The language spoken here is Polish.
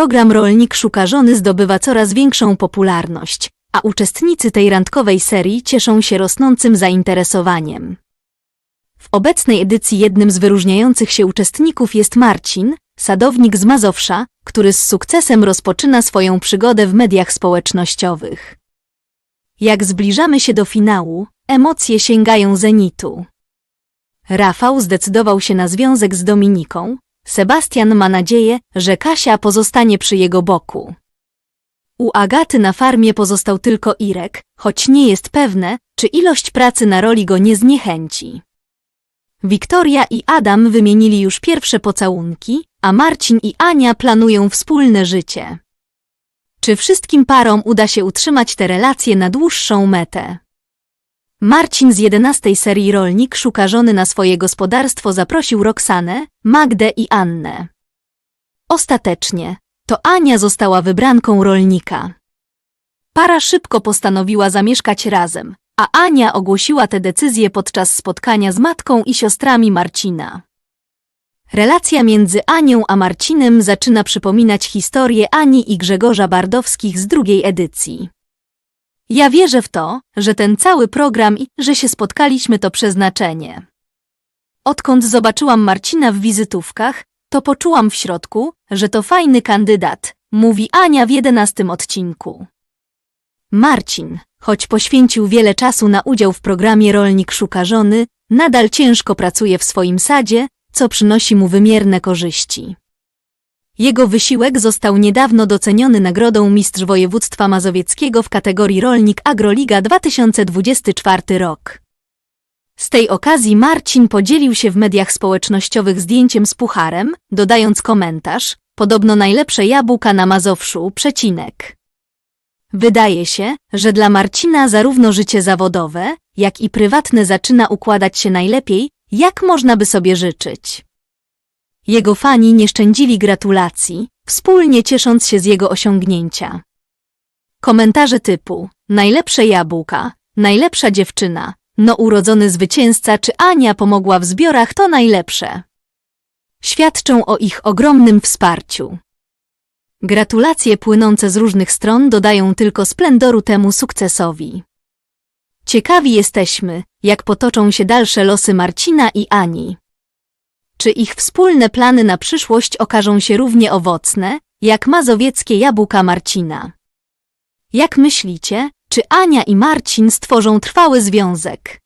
Program Rolnik Szuka Żony zdobywa coraz większą popularność, a uczestnicy tej randkowej serii cieszą się rosnącym zainteresowaniem. W obecnej edycji jednym z wyróżniających się uczestników jest Marcin, sadownik z Mazowsza, który z sukcesem rozpoczyna swoją przygodę w mediach społecznościowych. Jak zbliżamy się do finału, emocje sięgają zenitu. Rafał zdecydował się na związek z Dominiką, Sebastian ma nadzieję, że Kasia pozostanie przy jego boku. U Agaty na farmie pozostał tylko Irek, choć nie jest pewne, czy ilość pracy na roli go nie zniechęci. Wiktoria i Adam wymienili już pierwsze pocałunki, a Marcin i Ania planują wspólne życie. Czy wszystkim parom uda się utrzymać te relacje na dłuższą metę? Marcin z 11 serii Rolnik szuka żony na swoje gospodarstwo zaprosił Roxanę, Magdę i Annę. Ostatecznie, to Ania została wybranką rolnika. Para szybko postanowiła zamieszkać razem, a Ania ogłosiła tę decyzję podczas spotkania z matką i siostrami Marcina. Relacja między Anią a Marcinem zaczyna przypominać historię Ani i Grzegorza Bardowskich z drugiej edycji. Ja wierzę w to, że ten cały program i że się spotkaliśmy to przeznaczenie. Odkąd zobaczyłam Marcina w wizytówkach, to poczułam w środku, że to fajny kandydat, mówi Ania w jedenastym odcinku. Marcin, choć poświęcił wiele czasu na udział w programie Rolnik Szuka Żony, nadal ciężko pracuje w swoim sadzie, co przynosi mu wymierne korzyści. Jego wysiłek został niedawno doceniony nagrodą Mistrz Województwa Mazowieckiego w kategorii Rolnik Agroliga 2024 rok. Z tej okazji Marcin podzielił się w mediach społecznościowych zdjęciem z pucharem, dodając komentarz, podobno najlepsze jabłka na Mazowszu, przecinek. Wydaje się, że dla Marcina zarówno życie zawodowe, jak i prywatne zaczyna układać się najlepiej, jak można by sobie życzyć. Jego fani nie szczędzili gratulacji, wspólnie ciesząc się z jego osiągnięcia. Komentarze typu najlepsze jabłka, najlepsza dziewczyna, no urodzony zwycięzca czy Ania pomogła w zbiorach to najlepsze. Świadczą o ich ogromnym wsparciu. Gratulacje płynące z różnych stron dodają tylko splendoru temu sukcesowi. Ciekawi jesteśmy, jak potoczą się dalsze losy Marcina i Ani. Czy ich wspólne plany na przyszłość okażą się równie owocne, jak mazowieckie jabłka Marcina? Jak myślicie, czy Ania i Marcin stworzą trwały związek?